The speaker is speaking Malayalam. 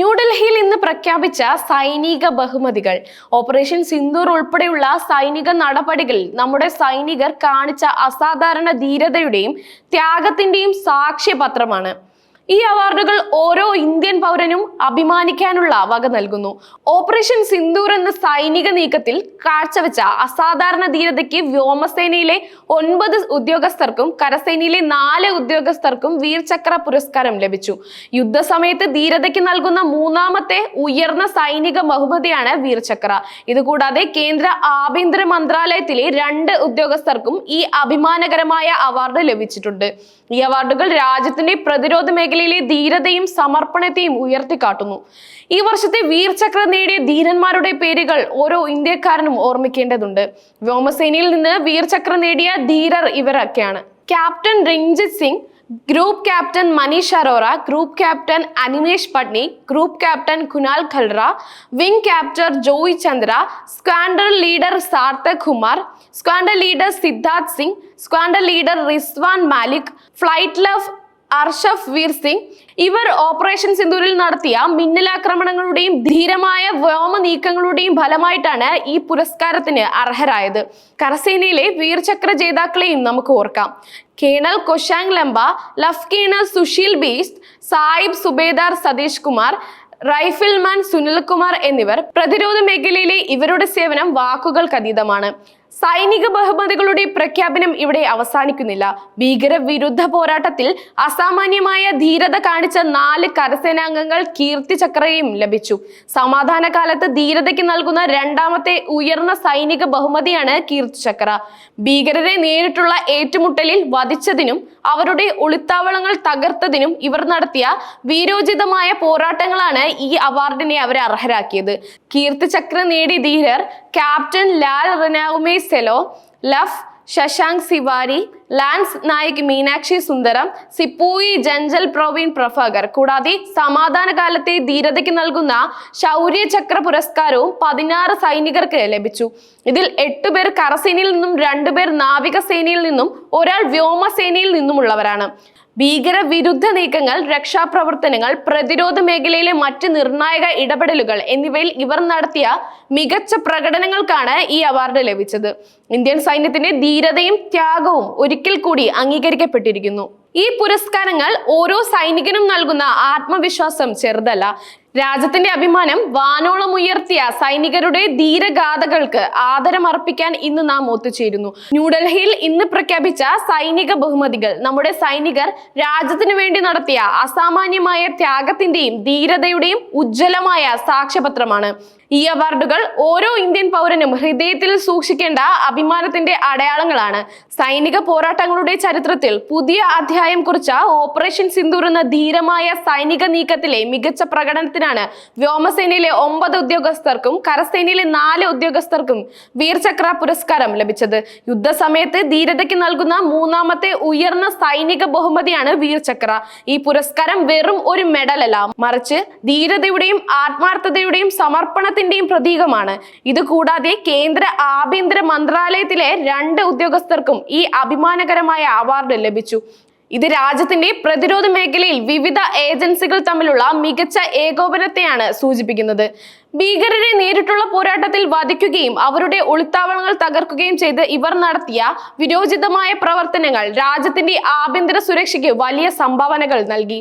ന്യൂഡൽഹിയിൽ ഇന്ന് പ്രഖ്യാപിച്ച സൈനിക ബഹുമതികൾ. ഓപ്പറേഷൻ സിന്ദൂർ ഉൾപ്പെടെയുള്ള സൈനിക നടപടികളിൽ നമ്മുടെ സൈനികർ കാണിച്ച അസാധാരണ ധീരതയുടെയും ത്യാഗത്തിന്റെയും സാക്ഷ്യപത്രമാണ്. ഈ അവാർഡുകൾ ഓരോ ഇന്ത്യൻ പൗരനും അഭിമാനിക്കാനുള്ള വക നൽകുന്നു. ഓപ്പറേഷൻ സിന്ദൂർ എന്ന സൈനിക നീക്കത്തിൽ കാഴ്ചവെച്ച അസാധാരണ ധീരതയ്ക്ക് വ്യോമസേനയിലെ ഒൻപത് ഉദ്യോഗസ്ഥർക്കും കരസേനയിലെ നാല് ഉദ്യോഗസ്ഥർക്കും വീർചക്ര പുരസ്കാരം ലഭിച്ചു. യുദ്ധസമയത്ത് ധീരതയ്ക്ക് നൽകുന്ന മൂന്നാമത്തെ ഉയർന്ന സൈനിക ബഹുമതിയാണ് വീർചക്ര. ഇതുകൂടാതെ കേന്ദ്ര ആഭ്യന്തര മന്ത്രാലയത്തിലെ രണ്ട് ഉദ്യോഗസ്ഥർക്കും ഈ അഭിമാനകരമായ അവാർഡ് ലഭിച്ചിട്ടുണ്ട്. ഈ അവാർഡുകൾ രാജ്യത്തിന്റെ പ്രതിരോധ മേഖലയിലെ ധീരതയും സമർപ്പണത്തെയും ഉയർത്തിക്കാട്ടുന്നു. ഈ വർഷത്തെ വീർചക്ര നേടിയ ധീരന്മാരുടെ പേരുകൾ ഓരോ ഇന്ത്യക്കാരനും ഓർമ്മിക്കേണ്ടതുണ്ട്. വ്യോമസേനയിൽ നിന്ന് വീർചക്ര നേടിയ ധീരർ ഇവരൊക്കെയാണ്. Captain Ranjit Singh group captain Manish Arora group captain Animesh Patni group captain Kunal Khalra wing captain Joy Chandra squadron leader Sarthak Kumar squadron leader Siddharth Singh squadron leader Rizwan Malik flight love Arshaf Veer Singh. ഇവർ ഓപ്പറേഷൻ സിന്ദൂരിൽ നടത്തിയ മിന്നലാക്രമണങ്ങളുടെയും ധീരമായ വ്യോമ നീക്കങ്ങളുടെയും ഫലമായിട്ടാണ് ഈ പുരസ്കാരത്തിന് അർഹരായത്. കരസേനയിലെ വീർചക്ര ജേതാക്കളെയും നമുക്ക് ഓർക്കാം. കേണൽ കൊഷാങ് ലംബ ലഫ് colonel Sushil beast സായിബ് Subedar Satish Kumar rifleman Sunilkumar എന്നിവർ പ്രതിരോധ മേഖലയിലെ ഇവരുടെ സേവനം വാക്കുകൾക്കതീതമാണ്. സൈനിക ബഹുമതികളുടെ പ്രഖ്യാപനം ഇവിടെ അവസാനിക്കുന്നില്ല. ഭീകരവിരുദ്ധ പോരാട്ടത്തിൽ അസാമാന്യമായ ധീരത കാണിച്ച നാല് കരസേനാംഗങ്ങൾ കീർത്തി ചക്രയും ലഭിച്ചു. സമാധാന കാലത്ത് ധീരതയ്ക്ക് നൽകുന്ന രണ്ടാമത്തെ ഉയർന്ന സൈനിക ബഹുമതിയാണ് കീർത്തി ചക്ര ഭീകരരെ നേരിട്ടുള്ള ഏറ്റുമുട്ടലിൽ വധിച്ചതിനും അവരുടെ ഒളിത്താവളങ്ങൾ തകർത്തതിനും ഇവർ നടത്തിയ വീരോചിതമായ പോരാട്ടങ്ങളാണ് ഈ അവാർഡിനെ അവരെ അർഹരാക്കിയത്. കീർത്തി ചക്ര നേടിയ ധീരർ ക്യാപ്റ്റൻ ലാൽ റനാവുമേ സെലോ ലഫ് ശശാങ്ക് സിവാരി ലാൻസ് നായിക് മീനാക്ഷി സുന്ദരം സിപ്പൂയി ജഞ്ചൽ പ്രവീൺ പ്രഭാകർ. കൂടാതെ സമാധാന കാലത്തെ ധീരതയ്ക്ക് നൽകുന്ന ശൗര്യ ചക്ര പുരസ്കാരവും പതിനാറ് സൈനികർക്ക് ലഭിച്ചു. ഇതിൽ എട്ടുപേർ കരസേനയിൽ നിന്നും രണ്ടുപേർ നാവികസേനയിൽ നിന്നും ഒരാൾ വ്യോമസേനയിൽ നിന്നുമുള്ളവരാണ്. ഭീകര വിരുദ്ധ നീക്കങ്ങൾ രക്ഷാപ്രവർത്തനങ്ങൾ പ്രതിരോധ മേഖലയിലെ മറ്റ് നിർണായക ഇടപെടലുകൾ എന്നിവയിൽ ഇവർ നടത്തിയ മികച്ച പ്രകടനങ്ങൾക്കാണ് ഈ അവാർഡ് ലഭിച്ചത്. ഇന്ത്യൻ സൈന്യത്തിന്റെ ധീരതയും ത്യാഗവും ഒരിക്കൽ കൂടി അംഗീകരിക്കപ്പെട്ടിരിക്കുന്നു. ഈ പുരസ്കാരങ്ങൾ ഓരോ സൈനികനും നൽകുന്ന ആത്മവിശ്വാസം ചെറുതല്ല. രാജ്യത്തിന്റെ അഭിമാനം വാനോളം ഉയർത്തിയ സൈനികരുടെ ധീരഗാഥകൾക്ക് ആദരമർപ്പിക്കാൻ ഇന്ന് നാം ഒത്തുചേരുന്നു. ന്യൂഡൽഹിയിൽ ഇന്ന് പ്രഖ്യാപിച്ച സൈനിക ബഹുമതികൾ നമ്മുടെ സൈനികർ രാജ്യത്തിനു വേണ്ടി നടത്തിയ അസാമാന്യമായ ത്യാഗത്തിന്റെയും ധീരതയുടെയും ഉജ്ജ്വലമായ സാക്ഷ്യപത്രമാണ്. ഈ അവാർഡുകൾ ഓരോ ഇന്ത്യൻ പൗരനും ഹൃദയത്തിൽ സൂക്ഷിക്കേണ്ട അഭിമാനത്തിന്റെ അടയാളങ്ങളാണ്. സൈനിക പോരാട്ടങ്ങളുടെ ചരിത്രത്തിൽ പുതിയ അധ്യായം കുറിച്ച ഓപ്പറേഷൻ സിന്ദൂർ എന്ന ധീരമായ സൈനിക നീക്കത്തിലെ മികച്ച പ്രകടനത്തിനാണ് വ്യോമസേനയിലെ ഒമ്പത് ഉദ്യോഗസ്ഥർക്കും കരസേനയിലെ നാല് ഉദ്യോഗസ്ഥർക്കും വീർചക്ര പുരസ്കാരം ലഭിച്ചത്. യുദ്ധസമയത്ത് ധീരതയ്ക്ക് നൽകുന്ന മൂന്നാമത്തെ ഉയർന്ന സൈനിക ബഹുമതിയാണ് വീർചക്ര. ഈ പുരസ്കാരം വെറും ഒരു മെഡലല്ല മറിച്ച് ധീരതയുടെയും ആത്മാർത്ഥതയുടെയും സമർപ്പണത്തിന്റെയും പ്രതീകമാണ്. ഇത് കൂടാതെ കേന്ദ്ര ആഭ്യന്തര മന്ത്രാലയത്തിലെ രണ്ട് ഉദ്യോഗസ്ഥർക്കും ഈ അഭിമാനകരമായ അവാർഡ് ലഭിച്ചു. ഇത് രാജ്യത്തിന്റെ പ്രതിരോധ മേഖലയിൽ വിവിധ ഏജൻസികൾ തമ്മിലുള്ള മികച്ച ഏകോപനത്തെയാണ് സൂചിപ്പിക്കുന്നത്. ഭീകരരെ നേരിട്ടുള്ള പോരാട്ടത്തിൽ വധിക്കുകയും അവരുടെ ഒളിത്താവളങ്ങൾ തകർക്കുകയും ചെയ്ത് ഇവർ നടത്തിയ വിരോചിതമായ പ്രവർത്തനങ്ങൾ രാജ്യത്തിന്റെ ആഭ്യന്തര സുരക്ഷയ്ക്ക് വലിയ സംഭാവനകൾ നൽകി.